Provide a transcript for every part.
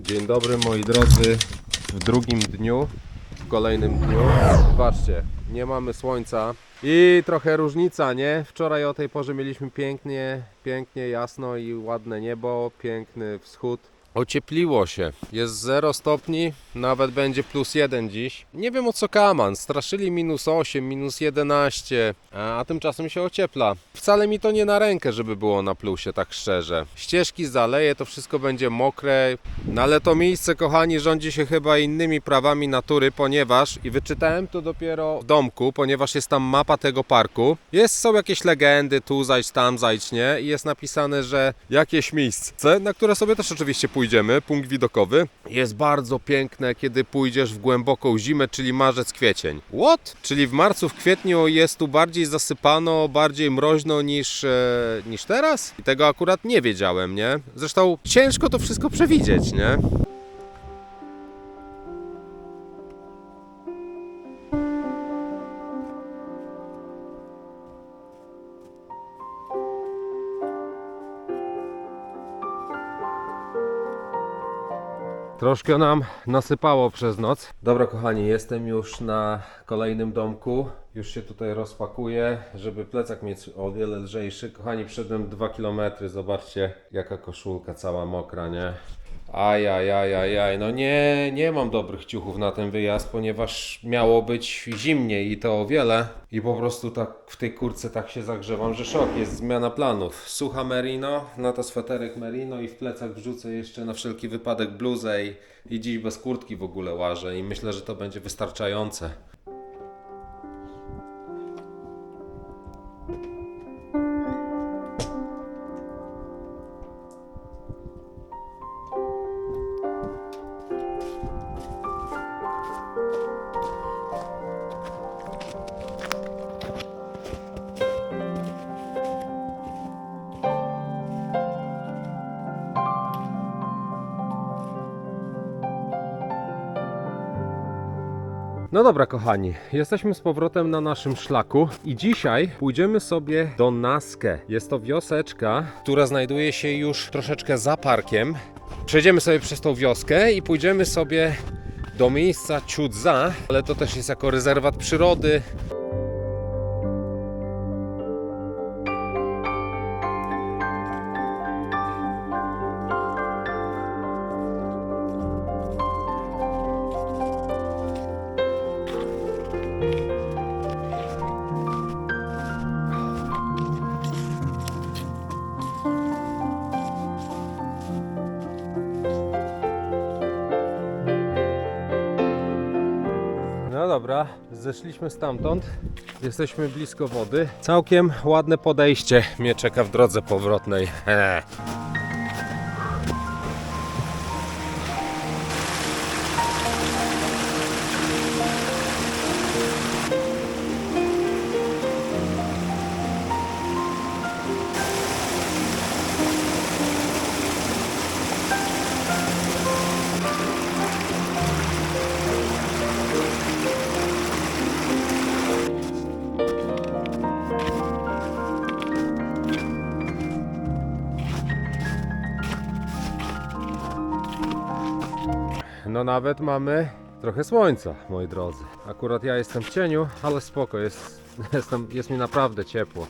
Dzień dobry moi drodzy, w drugim dniu, w kolejnym dniu. Patrzcie, nie mamy słońca i trochę różnica, nie? Wczoraj o tej porze mieliśmy pięknie, pięknie jasno i ładne niebo, piękny wschód. Ociepliło się, jest 0 stopni, nawet będzie plus 1 dziś. Nie wiem o co kaman, straszyli minus 8, minus 11, a tymczasem się ociepla. Wcale mi to nie na rękę, żeby było na plusie, tak szczerze. Ścieżki zaleje, to wszystko będzie mokre, no ale to miejsce, kochani, rządzi się chyba innymi prawami natury, ponieważ, i wyczytałem to dopiero w domku, ponieważ jest tam mapa tego parku. Jest, są jakieś legendy, tu zajdź, tam zajdź, nie? I jest napisane, że jakieś miejsce, na które sobie też oczywiście pójdziemy, punkt widokowy, jest bardzo piękne, kiedy pójdziesz w głęboką zimę, czyli marzec, kwiecień. What? Czyli w marcu, w kwietniu jest tu bardziej zasypano, bardziej mroźno niż, e, niż teraz? I tego akurat nie wiedziałem, nie? Zresztą ciężko to wszystko przewidzieć, nie? Troszkę nam nasypało przez noc. Dobra, kochani, jestem już na kolejnym domku. Już się tutaj rozpakuję, żeby plecak mieć o wiele lżejszy. Kochani, przedem 2 km. Zobaczcie, jaka koszulka cała mokra, nie? Ajajajajaj, no nie, nie mam dobrych ciuchów na ten wyjazd, ponieważ miało być zimniej i to o wiele. I po prostu tak w tej kurce tak się zagrzewam, że szok, jest zmiana planów. Sucha merino, na to sweterek merino i w plecach wrzucę jeszcze na wszelki wypadek bluzę i, i dziś bez kurtki w ogóle łażę i myślę, że to będzie wystarczające. No dobra, kochani, jesteśmy z powrotem na naszym szlaku i dzisiaj pójdziemy sobie do Naskę. Jest to wioseczka, która znajduje się już troszeczkę za parkiem. Przejdziemy sobie przez tą wioskę i pójdziemy sobie do miejsca Ciudza, ale to też jest jako rezerwat przyrody. Zeszliśmy stamtąd. Jesteśmy blisko wody. Całkiem ładne podejście mnie czeka w drodze powrotnej. He. No nawet mamy trochę słońca, moi drodzy. Akurat ja jestem w cieniu, ale spoko, jest, jest mi naprawdę ciepło.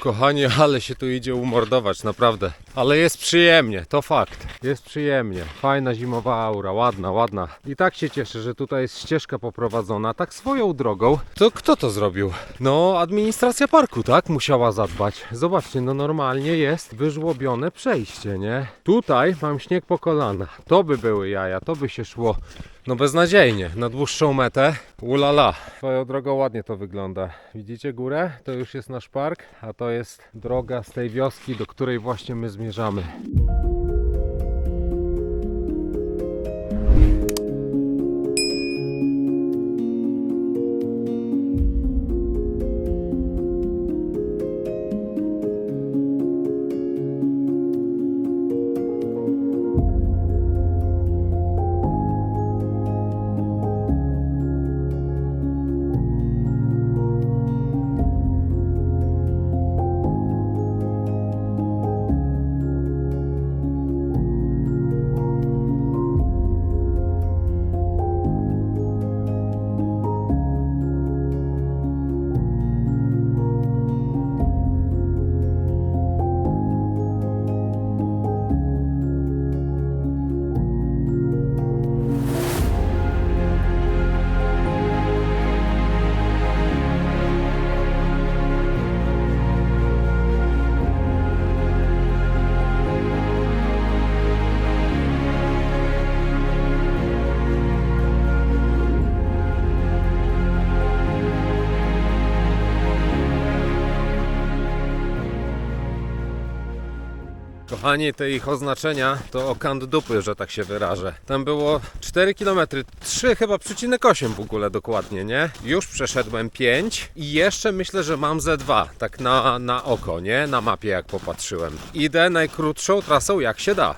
Kochanie, ale się tu idzie umordować, naprawdę. Ale jest przyjemnie, to fakt. Jest przyjemnie. Fajna zimowa aura, ładna, ładna. I tak się cieszę, że tutaj jest ścieżka poprowadzona, tak swoją drogą. To kto to zrobił? No, administracja parku, tak? Musiała zadbać. Zobaczcie, no normalnie jest wyżłobione przejście, nie? Tutaj mam śnieg po kolana. To by były jaja, to by się szło no beznadziejnie, na dłuższą metę. Ulala. Swoją drogą ładnie to wygląda. Widzicie górę? To już jest nasz park, a to jest droga z tej wioski, do której właśnie my zmierzamy. Kochani, te ich oznaczenia to okant dupy, że tak się wyrażę. Tam było 4 km, 3 chyba przecinek 8 w ogóle dokładnie, nie? Już przeszedłem 5 i jeszcze myślę, że mam ze 2, tak na, na oko, nie? Na mapie jak popatrzyłem. Idę najkrótszą trasą jak się da.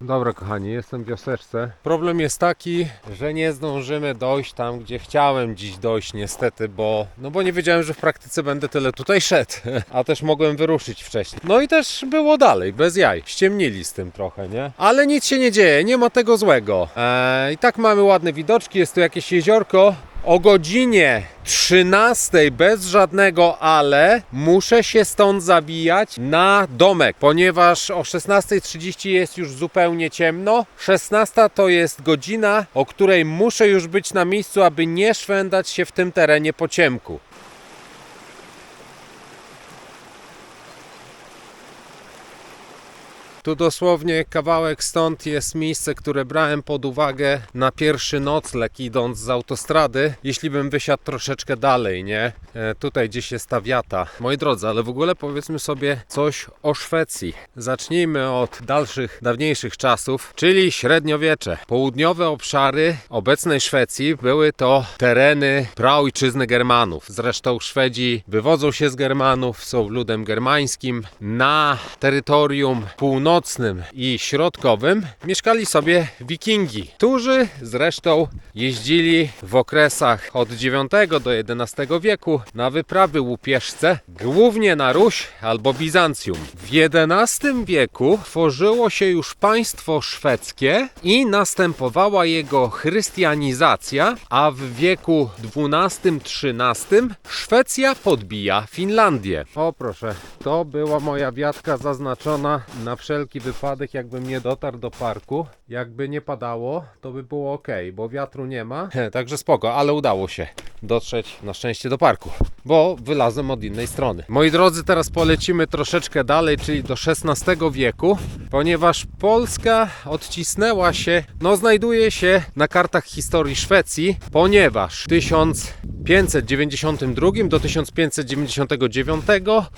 Dobra, kochani, jestem w wioseczce. Problem jest taki, że nie zdążymy dojść tam, gdzie chciałem dziś dojść, niestety, bo no bo nie wiedziałem, że w praktyce będę tyle tutaj szedł, a też mogłem wyruszyć wcześniej. No i też było dalej, bez jaj. Ściemnili z tym trochę, nie? Ale nic się nie dzieje, nie ma tego złego. Eee, I tak mamy ładne widoczki, jest tu jakieś jeziorko. O godzinie 13 bez żadnego ale muszę się stąd zabijać na domek, ponieważ o 16.30 jest już zupełnie ciemno. 16 to jest godzina, o której muszę już być na miejscu, aby nie szwendać się w tym terenie po ciemku. Tu dosłownie kawałek stąd jest miejsce, które brałem pod uwagę na pierwszy nocleg idąc z autostrady, jeśli bym wysiadł troszeczkę dalej, nie? E, tutaj gdzieś jest ta wiata. Moi drodzy, ale w ogóle powiedzmy sobie coś o Szwecji. Zacznijmy od dalszych, dawniejszych czasów, czyli średniowiecze. Południowe obszary obecnej Szwecji były to tereny praojczyzny Germanów. Zresztą Szwedzi wywodzą się z Germanów, są ludem germańskim. Na terytorium północnym i środkowym mieszkali sobie wikingi, którzy zresztą jeździli w okresach od IX do XI wieku na wyprawy łupieżce, głównie na Ruś albo Bizancjum. W XI wieku tworzyło się już państwo szwedzkie i następowała jego chrystianizacja, a w wieku XII-XIII Szwecja podbija Finlandię. O proszę, to była moja wiatka zaznaczona na wszelki wypadek, jakbym nie dotarł do parku. Jakby nie padało, to by było ok, bo wiatru nie ma. Także spoko, ale udało się dotrzeć na szczęście do parku, bo wylazłem od innej strony. Moi drodzy, teraz polecimy troszeczkę dalej, czyli do XVI wieku, ponieważ Polska odcisnęła się, no znajduje się na kartach historii Szwecji, ponieważ w 1592 do 1599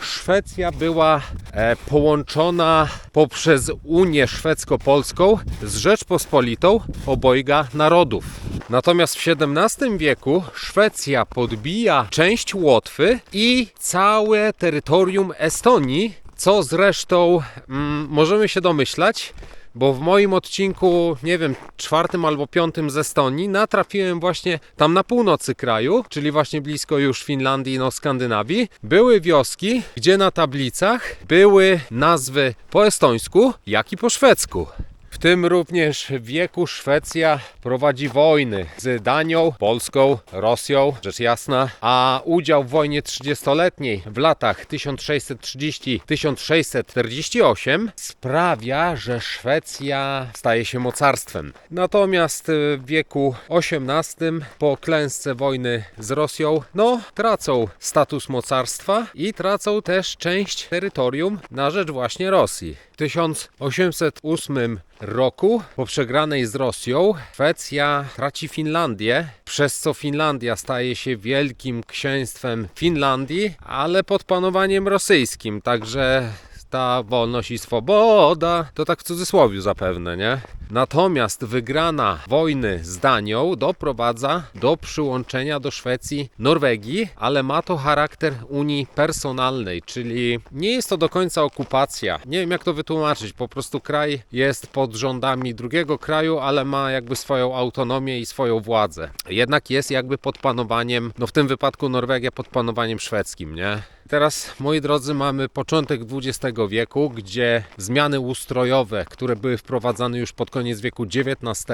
Szwecja była e, połączona poprzez Unię Szwedzko-Polską z Rzeczpospolitą obojga narodów. Natomiast w XVII wieku Szwecja podbija część Łotwy i całe terytorium Estonii, co zresztą mm, możemy się domyślać, bo w moim odcinku, nie wiem, czwartym albo piątym z Estonii natrafiłem właśnie tam na północy kraju, czyli właśnie blisko już Finlandii, no Skandynawii, były wioski, gdzie na tablicach były nazwy po estońsku, jak i po szwedzku. W tym również wieku Szwecja prowadzi wojny z Danią, Polską, Rosją, rzecz jasna, a udział w wojnie 30-letniej w latach 1630-1648 sprawia, że Szwecja staje się mocarstwem. Natomiast w wieku XVIII po klęsce wojny z Rosją, no, tracą status mocarstwa i tracą też część terytorium na rzecz właśnie Rosji. W 1808 roku po przegranej z Rosją Szwecja traci Finlandię, przez co Finlandia staje się wielkim księstwem Finlandii, ale pod panowaniem rosyjskim, także ta wolność i swoboda, to tak w cudzysłowie zapewne, nie? Natomiast wygrana wojny z Danią doprowadza do przyłączenia do Szwecji Norwegii, ale ma to charakter Unii personalnej, czyli nie jest to do końca okupacja. Nie wiem jak to wytłumaczyć, po prostu kraj jest pod rządami drugiego kraju, ale ma jakby swoją autonomię i swoją władzę. Jednak jest jakby pod panowaniem, no w tym wypadku Norwegia pod panowaniem szwedzkim, nie? Teraz, moi drodzy, mamy początek XX wieku, gdzie zmiany ustrojowe, które były wprowadzane już pod koniec wieku XIX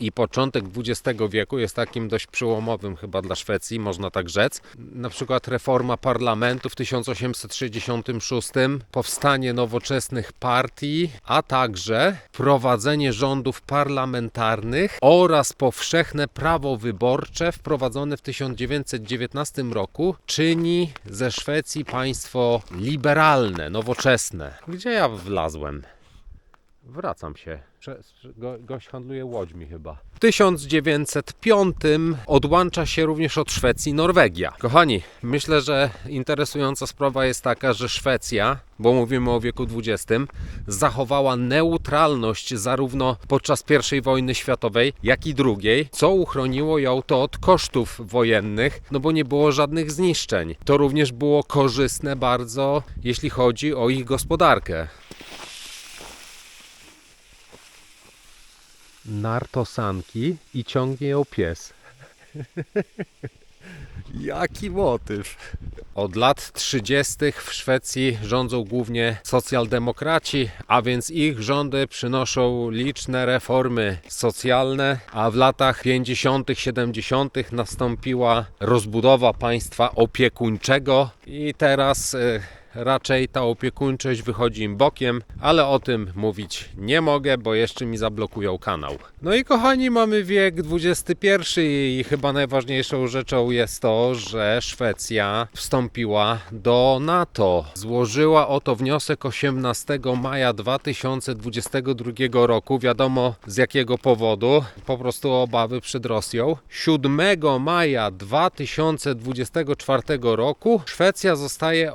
i początek XX wieku jest takim dość przełomowym chyba dla Szwecji, można tak rzec. Na przykład reforma parlamentu w 1866, powstanie nowoczesnych partii, a także prowadzenie rządów parlamentarnych oraz powszechne prawo wyborcze wprowadzone w 1919 roku czyni ze Szwecji państwo liberalne, nowoczesne. Gdzie ja wlazłem? Wracam się. Gość handluje łódźmi chyba. W 1905 odłącza się również od Szwecji Norwegia. Kochani, myślę, że interesująca sprawa jest taka, że Szwecja, bo mówimy o wieku XX, zachowała neutralność zarówno podczas I wojny światowej, jak i II, co uchroniło ją to od kosztów wojennych, no bo nie było żadnych zniszczeń. To również było korzystne bardzo, jeśli chodzi o ich gospodarkę. Nartosanki i ciągnie ją pies. Jaki motyw? Od lat 30. w Szwecji rządzą głównie socjaldemokraci, a więc ich rządy przynoszą liczne reformy socjalne, a w latach 50., 70. nastąpiła rozbudowa państwa opiekuńczego i teraz. y, raczej ta opiekuńczość wychodzi im bokiem, ale o tym mówić nie mogę, bo jeszcze mi zablokują kanał. No i kochani, mamy wiek XXI i chyba najważniejszą rzeczą jest to, że Szwecja wstąpiła do NATO. Złożyła o to wniosek 18 maja 2022 roku. Wiadomo z jakiego powodu, po prostu obawy przed Rosją. 7 maja 2024 roku Szwecja zostaje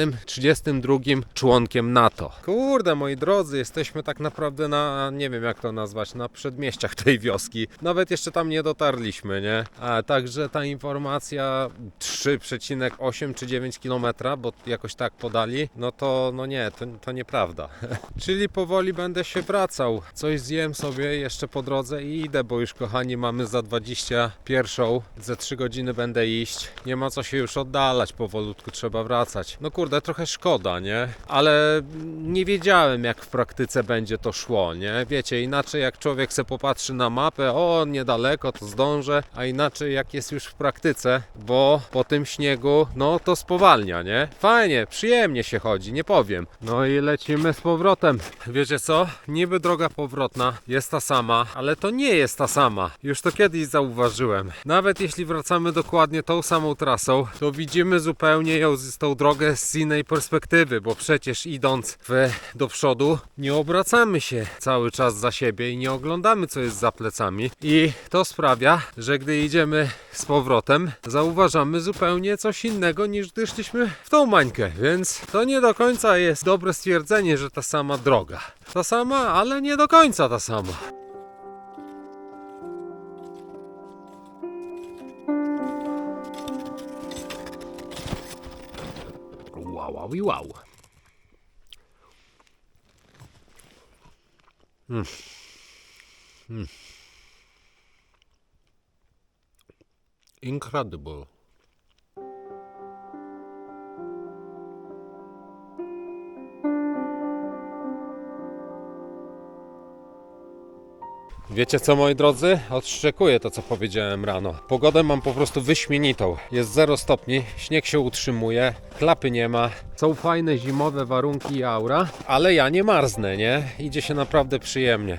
oficjalnym 32 członkiem NATO. Kurde, moi drodzy, jesteśmy tak naprawdę na, nie wiem jak to nazwać, na przedmieściach tej wioski. Nawet jeszcze tam nie dotarliśmy, nie? A także ta informacja 3,8 czy 9 km, bo jakoś tak podali, no to no nie, to, to nieprawda. Czyli powoli będę się wracał. Coś zjem sobie jeszcze po drodze i idę, bo już kochani mamy za 21, ze 3 godziny będę iść. Nie ma co się już oddalać, powolutku trzeba wracać. No kurde, trochę szkoda, nie? Ale nie wiedziałem jak w praktyce będzie to szło, nie? Wiecie, inaczej jak człowiek se popatrzy na mapę, o niedaleko, to zdążę, a inaczej jak jest już w praktyce, bo po tym śniegu, no to spowalnia, nie? Fajnie, przyjemnie się chodzi, nie powiem. No i lecimy z powrotem. Wiecie co? Niby droga powrotna jest ta sama, ale to nie jest ta sama. Już to kiedyś zauważyłem. Nawet jeśli wracamy dokładnie tą samą trasą, to widzimy zupełnie ją z tą drogę z innej perspektywy, bo przecież idąc w, do przodu nie obracamy się cały czas za siebie i nie oglądamy co jest za plecami i to sprawia, że gdy idziemy z powrotem zauważamy zupełnie coś innego niż gdy szliśmy w tą mańkę, więc to nie do końca jest dobre stwierdzenie, że ta sama droga. Ta sama, ale nie do końca ta sama. Wow, wow. Mm. Mm. Incredible. Wiecie co moi drodzy? Odszczekuję to co powiedziałem rano. Pogodę mam po prostu wyśmienitą. Jest 0 stopni, śnieg się utrzymuje, klapy nie ma. Są fajne zimowe warunki i aura, ale ja nie marznę, nie? Idzie się naprawdę przyjemnie.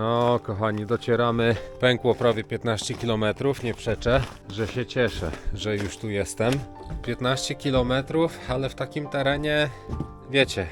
No, kochani, docieramy. Pękło prawie 15 km. Nie przeczę, że się cieszę, że już tu jestem. 15 km, ale w takim terenie, wiecie,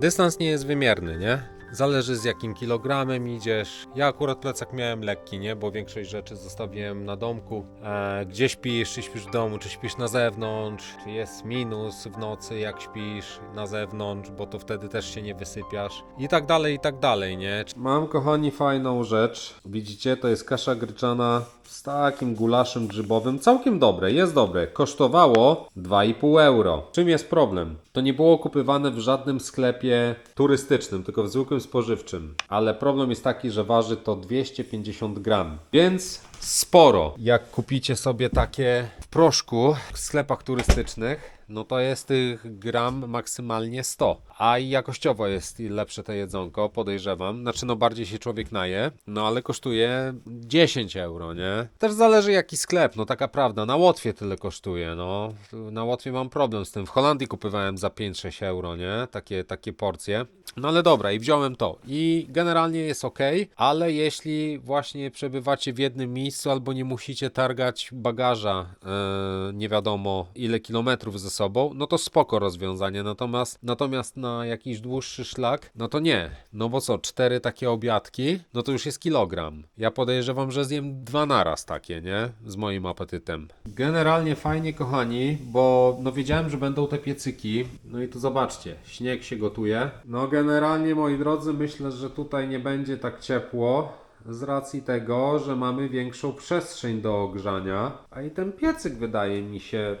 dystans nie jest wymierny, nie? Zależy z jakim kilogramem idziesz. Ja akurat plecak miałem lekki, nie? Bo większość rzeczy zostawiłem na domku. E, gdzie śpisz? Czy śpisz w domu? Czy śpisz na zewnątrz? Czy jest minus w nocy, jak śpisz na zewnątrz? Bo to wtedy też się nie wysypiasz. I tak dalej, i tak dalej, nie? Mam, kochani, fajną rzecz. Widzicie, to jest kasza gryczana z takim gulaszem grzybowym. Całkiem dobre, jest dobre. Kosztowało 2,5 euro. Czym jest problem? To nie było kupywane w żadnym sklepie turystycznym, tylko w zwykłym spożywczym. Ale problem jest taki, że waży to 250 gram. Więc sporo. Jak kupicie sobie takie w proszku w sklepach turystycznych, no to jest tych gram maksymalnie 100. A i jakościowo jest lepsze to jedzonko, podejrzewam. Znaczy, no bardziej się człowiek naje, no ale kosztuje 10 euro, nie? Też zależy jaki sklep, no taka prawda. Na Łotwie tyle kosztuje, no. Na Łotwie mam problem z tym. W Holandii kupywałem za 5-6 euro, nie? Takie, takie porcje. No ale dobra, i wziąłem to. I generalnie jest ok, ale jeśli właśnie przebywacie w jednym miejscu albo nie musicie targać bagaża e, nie wiadomo ile kilometrów ze sobą, no to spoko rozwiązanie. Natomiast, natomiast na jakiś dłuższy szlak, no to nie. No bo co, cztery takie obiadki, no to już jest kilogram. Ja podejrzewam, że zjem dwa naraz takie, nie? Z moim apetytem. Generalnie fajnie, kochani, bo no wiedziałem, że będą te piecyki. No i tu zobaczcie, śnieg się gotuje. No generalnie, moi drodzy, myślę, że tutaj nie będzie tak ciepło. Z racji tego, że mamy większą przestrzeń do ogrzania, a i ten piecyk wydaje mi się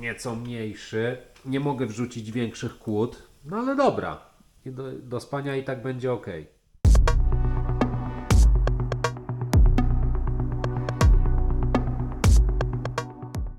nieco mniejszy. Nie mogę wrzucić większych kłód, no ale dobra. Do, do spania i tak będzie ok.